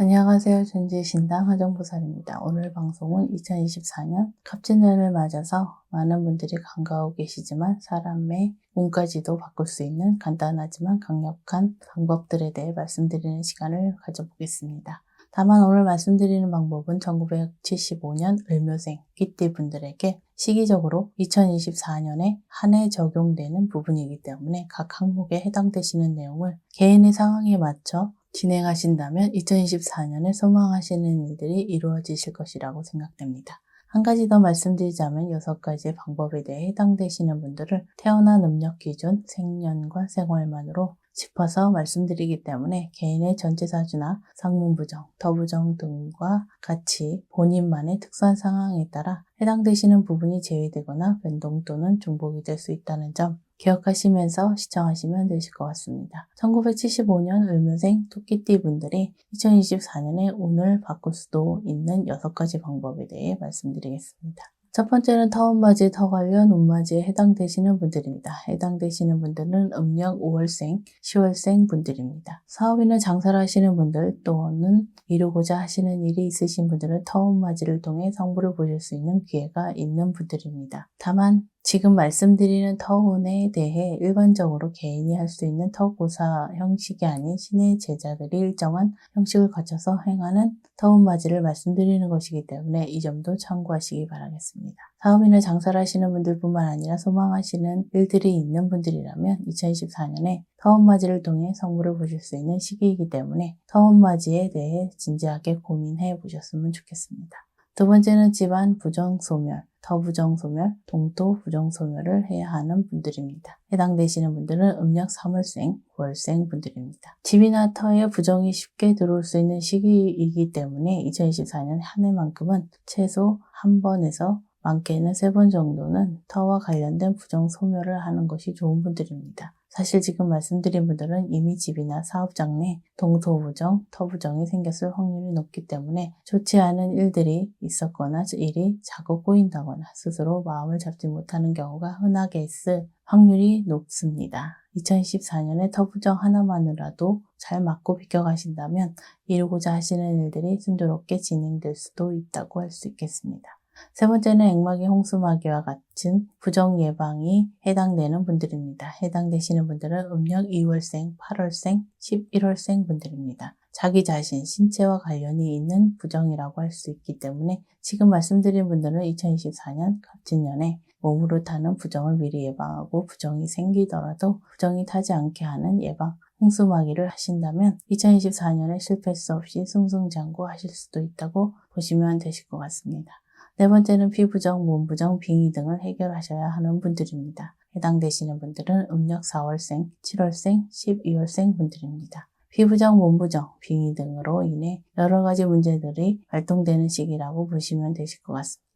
안녕하세요. 전지신당 하정보살입니다. 오늘 방송은 2024년 갑진년을 맞아서 많은 분들이 간과하고 계시지만 사람의 운까지도 바꿀 수 있는 간단하지만 강력한 방법들에 대해 말씀드리는 시간을 가져보겠습니다. 다만 오늘 말씀드리는 방법은 1975년 을묘생 끼띠 분들에게 시기적으로 2024년에 한 해 적용되는 부분이기 때문에 각 항목에 해당되시는 내용을 개인의 상황에 맞춰 진행하신다면 2024년에 소망하시는 일들이 이루어지실 것이라고 생각됩니다. 한 가지 더 말씀드리자면 여섯 가지의 방법에 대해 해당되시는 분들을 태어난 음력 기준 생년과 생활만으로 짚어서 말씀드리기 때문에 개인의 전체 사주나 상문부정, 더부정 등과 같이 본인만의 특수한 상황에 따라 해당되시는 부분이 제외되거나 변동 또는 중복이 될 수 있다는 점 기억하시면서 시청하시면 되실 것 같습니다. 1975년 을묘생 토끼띠 분들이 2024년에 운을 바꿀 수도 있는 6가지 방법에 대해 말씀드리겠습니다. 첫 번째는 터운맞이, 터 관련 운맞이에 해당되시는 분들입니다. 해당되시는 분들은 음력 5월생, 10월생 분들입니다. 사업이나 장사를 하시는 분들 또는 이루고자 하시는 일이 있으신 분들은 터운맞이를 통해 성부를 보실 수 있는 기회가 있는 분들입니다. 다만 지금 말씀드리는 터운에 대해 일반적으로 개인이 할 수 있는 터고사 형식이 아닌 신의 제자들이 일정한 형식을 거쳐서 행하는 터운맞이를 말씀드리는 것이기 때문에 이 점도 참고하시기 바라겠습니다. 사업이나 장사를 하시는 분들뿐만 아니라 소망하시는 일들이 있는 분들이라면 2024년에 터운맞이를 통해 성부를 보실 수 있는 시기이기 때문에 터운맞이에 대해 진지하게 고민해 보셨으면 좋겠습니다. 두 번째는 집안 부정소멸, 더부정소멸, 동토 부정소멸을 해야 하는 분들입니다. 해당되시는 분들은 음력 3월생, 9월생 분들입니다. 집이나 터에 부정이 쉽게 들어올 수 있는 시기이기 때문에 2024년 한 해만큼은 최소 한 번에서 많게는 세 번 정도는 터와 관련된 부정 소멸을 하는 것이 좋은 분들입니다. 사실 지금 말씀드린 분들은 이미 집이나 사업장 내 동토부정, 터부정이 생겼을 확률이 높기 때문에 좋지 않은 일들이 있었거나 일이 자꾸 꼬인다거나 스스로 마음을 잡지 못하는 경우가 흔하게 있을 확률이 높습니다. 2024년에 터부정 하나만으로도 잘 맞고 비껴가신다면 이루고자 하시는 일들이 순조롭게 진행될 수도 있다고 할 수 있겠습니다. 세 번째는 액마기, 홍수마기와 같은 부정 예방이 해당되는 분들입니다. 해당되시는 분들은 음력 2월생, 8월생, 11월생 분들입니다. 자기 자신, 신체와 관련이 있는 부정이라고 할 수 있기 때문에 지금 말씀드린 분들은 2024년 갑진년에 몸으로 타는 부정을 미리 예방하고 부정이 생기더라도 부정이 타지 않게 하는 예방, 홍수마기를 하신다면 2024년에 실패 수 없이 승승장구 하실 수도 있다고 보시면 되실 것 같습니다. 네 번째는 피부정, 몸부정, 빙의 등을 해결하셔야 하는 분들입니다. 해당되시는 분들은 음력 4월생, 7월생, 12월생 분들입니다. 피부정, 몸부정, 빙의 등으로 인해 여러 가지 문제들이 발동되는 시기라고 보시면 되실 것 같습니다.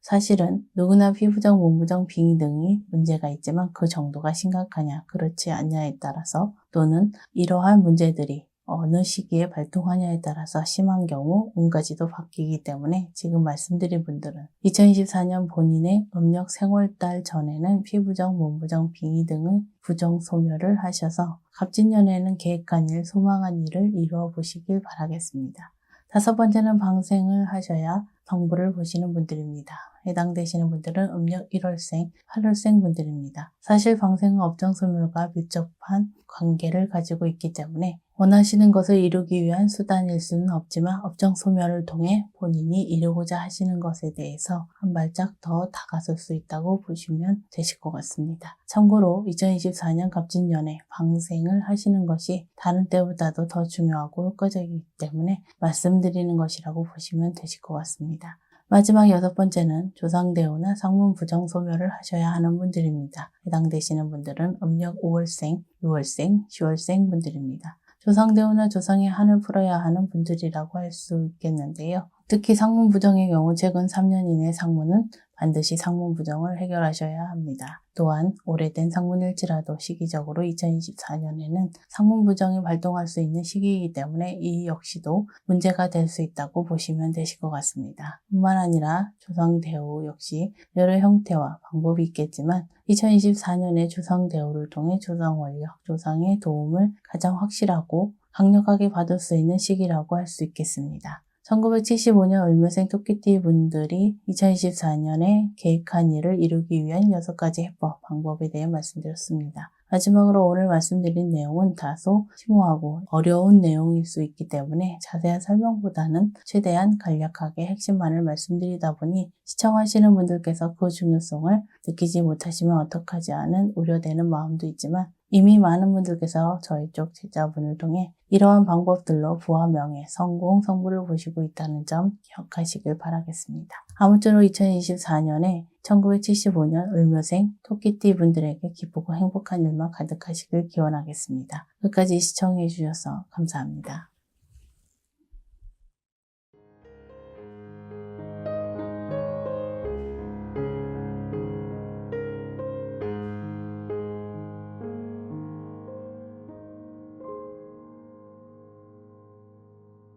사실은 누구나 피부정, 몸부정, 빙의 등이 문제가 있지만 그 정도가 심각하냐, 그렇지 않냐에 따라서 또는 이러한 문제들이 어느 시기에 발동하냐에 따라서 심한 경우 운까지도 바뀌기 때문에 지금 말씀드린 분들은 2024년 본인의 음력 생월달 전에는 피부정, 몸부정, 빙의 등의 부정 소멸을 하셔서 갑진년에는 계획한 일, 소망한 일을 이루어 보시길 바라겠습니다. 다섯 번째는 방생을 하셔야 성부를 보시는 분들입니다. 해당되시는 분들은 음력 1월생, 8월생 분들입니다. 사실 방생은 업정소멸과 밀접한 관계를 가지고 있기 때문에 원하시는 것을 이루기 위한 수단일 수는 없지만 업종 소멸을 통해 본인이 이루고자 하시는 것에 대해서 한 발짝 더 다가설 수 있다고 보시면 되실 것 같습니다. 참고로 2024년 갑진년에 방생을 하시는 것이 다른 때보다도 더 중요하고 효과적이기 때문에 말씀드리는 것이라고 보시면 되실 것 같습니다. 마지막 여섯 번째는 조상대우나 상문 부정 소멸을 하셔야 하는 분들입니다. 해당되시는 분들은 음력 5월생, 6월생, 10월생 분들입니다. 조상대우나 조상의 한을 풀어야 하는 분들이라고 할 수 있겠는데요. 특히 상문 부정의 경우 최근 3년 이내 상문은 반드시 상문 부정을 해결하셔야 합니다. 또한 오래된 상문일지라도 시기적으로 2024년에는 상문 부정이 발동할 수 있는 시기이기 때문에 이 역시도 문제가 될 수 있다고 보시면 되실 것 같습니다. 뿐만 아니라 조상 대우 역시 여러 형태와 방법이 있겠지만 2024년에 조상 대우를 통해 조상 원력, 조상의 도움을 가장 확실하고 강력하게 받을 수 있는 시기라고 할 수 있겠습니다. 1975년 을묘생 토끼띠 분들이 2024년에 계획한 일을 이루기 위한 6가지 해법, 방법에 대해 말씀드렸습니다. 마지막으로 오늘 말씀드린 내용은 다소 심오하고 어려운 내용일 수 있기 때문에 자세한 설명보다는 최대한 간략하게 핵심만을 말씀드리다 보니 시청하시는 분들께서 그 중요성을 느끼지 못하시면 어떡하지 않은 우려되는 마음도 있지만 이미 많은 분들께서 저희 쪽 제자분을 통해 이러한 방법들로 부와 명예, 성공, 성부를 보시고 있다는 점 기억하시길 바라겠습니다. 아무쪼록 2024년에 1975년 을묘생 토끼띠 분들에게 기쁘고 행복한 일만 가득하시길 기원하겠습니다. 끝까지 시청해 주셔서 감사합니다.